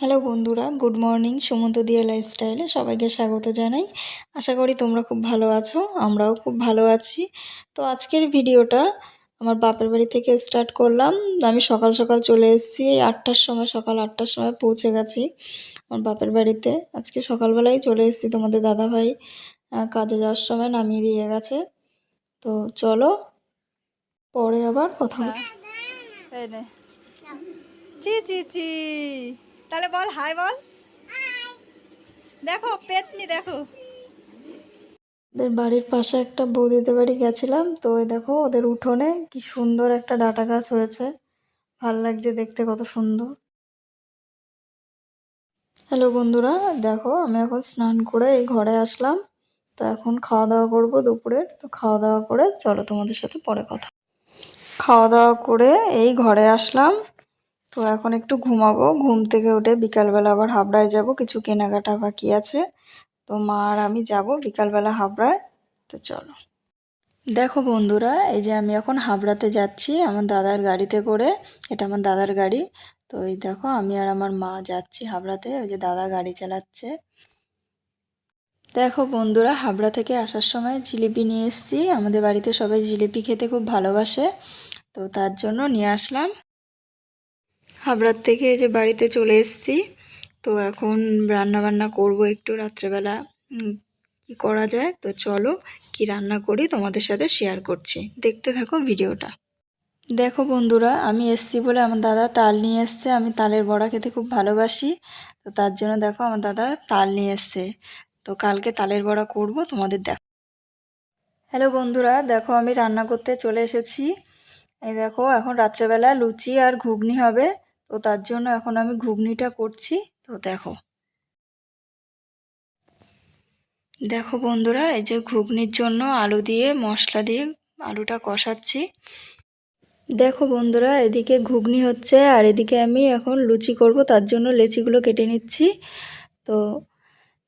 Hello বন্ধুরা, good morning. Sumanta দিয়া লাইফস্টাইলে সবাইকে স্বাগত জানাই। আশা করি তোমরা খুব ভালো আছো, আমরাও খুব ভালো আছি। তো আজকের ভিডিওটা আমার বাপের বাড়ি থেকে স্টার্ট করলাম। আমি সকাল সকাল চলে এসেছি, এই আটটার সময়, সকাল আটটার সময় পৌঁছে গেছি আমার বাপের বাড়িতে। আজকে সকালবেলায় চলে এসেছি তোমাদের দাদাভাই কাজে যাওয়ার সময় নামিয়ে দিয়ে গেছে। তো চলো, পরে আবার কথা চি চি চি তাহলে বল, হাই বল। দেখো, পেতনি, দেখো। ওদের বাড়ির পাশে একটা বৌদিদের বাড়ি গেছিলাম, তো ওই দেখো ওদের উঠোনে কি সুন্দর একটা ডাটা গাছ হয়েছে। ভালো লাগছে দেখতে, কত সুন্দর। হ্যালো বন্ধুরা, দেখো আমি এখন স্নান করে এই ঘরে আসলাম। তো এখন খাওয়া দাওয়া করব দুপুরের, তো খাওয়া দাওয়া করে চলো তোমাদের সাথে পরে কথা। খাওয়া দাওয়া করে এই ঘরে আসলাম। তো এখন একটু ঘুমাবো। ঘুম থেকে উঠে বিকালবেলা আবার হাবড়ায় যাব। কিছু কেনাকাটা বাকি আছে। তো মা আর আমি যাব বিকালবেলা হাবড়ায়। তো চলো। দেখো বন্ধুরা, এই যে আমি এখন হাবড়াতে যাচ্ছি আমার দাদার গাড়িতে করে। এটা আমার দাদার গাড়ি। তো এই দেখো আমি আর আমার মা যাচ্ছি হাবড়াতে। ওই যে দাদা গাড়ি চালাচ্ছে। দেখো বন্ধুরা, হাবড়া থেকে আসার সময় জিলিপি নিয়ে এসেছি। আমাদের বাড়িতে সবাই জিলিপি খেতে খুব ভালোবাসে। তো তার জন্য নিয়ে আসলাম। হাবড়ার থেকে যে বাড়িতে চলে এসেছি, তো এখন রান্না বান্না করব একটু রাত্রেবেলা। কি করা যায়? তো চলো কি রান্না করি তোমাদের সাথে শেয়ার করছি। দেখতে থাকো ভিডিওটা। দেখো বন্ধুরা, আমি এসছি বলে আমার দাদা তাল নিয়ে এসছে। আমি তালের বড়া খেতে খুব ভালোবাসি। তো তার জন্য দেখো আমার দাদা তাল নিয়ে এসছে। তো কালকে তালের বড়া করব, তোমাদের দেখো হ্যালো বন্ধুরা, দেখো আমি রান্না করতে চলে এসেছি। এই দেখো, এখন রাত্রেবেলা লুচি আর ঘুগনি হবে। তো তার জন্য এখন আমি ঘুগনিটা করছি। তো দেখো। দেখো বন্ধুরা, এই যে ঘুগনির জন্য আলু দিয়ে মশলা দিয়ে আলুটা কষাচ্ছি। দেখো বন্ধুরা, এদিকে ঘুগনি হচ্ছে আর এদিকে আমি এখন লুচি করব, তার জন্য লেচিগুলো কেটে নিচ্ছি। তো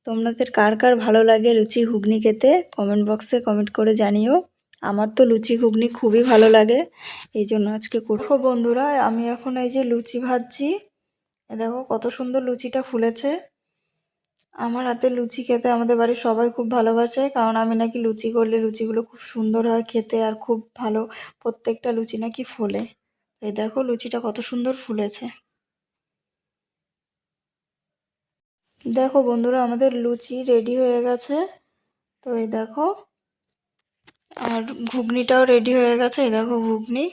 তোমাদের কার কার ভালো লাগে লুচি, ঘুগনি খেতে কমেন্ট বক্সে কমেন্ট করে জানিও। আমার তো লুচি ঘুগনি খুবই ভালো লাগে, এই জন্য আজকে করব বন্ধুরা, আমি এখন এই যে লুচি ভাজছি দেখো কত সুন্দর লুচিটা ফুলেছে, আমার হাতে লুচি খেতে আমাদের বাড়ির সবাই খুব ভালোবাসে, কারণ আমি নাকি লুচি করলে লুচিগুলো খুব সুন্দর হয় খেতে আর খুব ভালো, প্রত্যেকটা লুচি নাকি ফোলে এই দেখো লুচিটা কত সুন্দর ফুলেছে। দেখো বন্ধুরা, আমাদের লুচি রেডি হয়ে গেছে, তো এই দেখো আর ঘুগনিটাও রেডি হয়ে গেছে, এই দেখো ঘুগনি।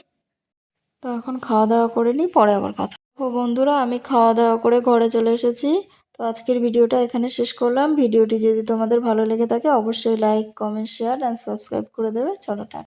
তো এখন খাওয়া দাওয়া করে নিই, পরে আবার কথা ও বন্ধুরা, আমি খাওয়া দাওয়া করে ঘরে চলে এসেছি। তো আজকের ভিডিওটা এখানে শেষ করলাম। ভিডিওটি যদি তোমাদের ভালো লেগে থাকে, অবশ্যই like comment share and subscribe করে দেবে। চলো টাটা।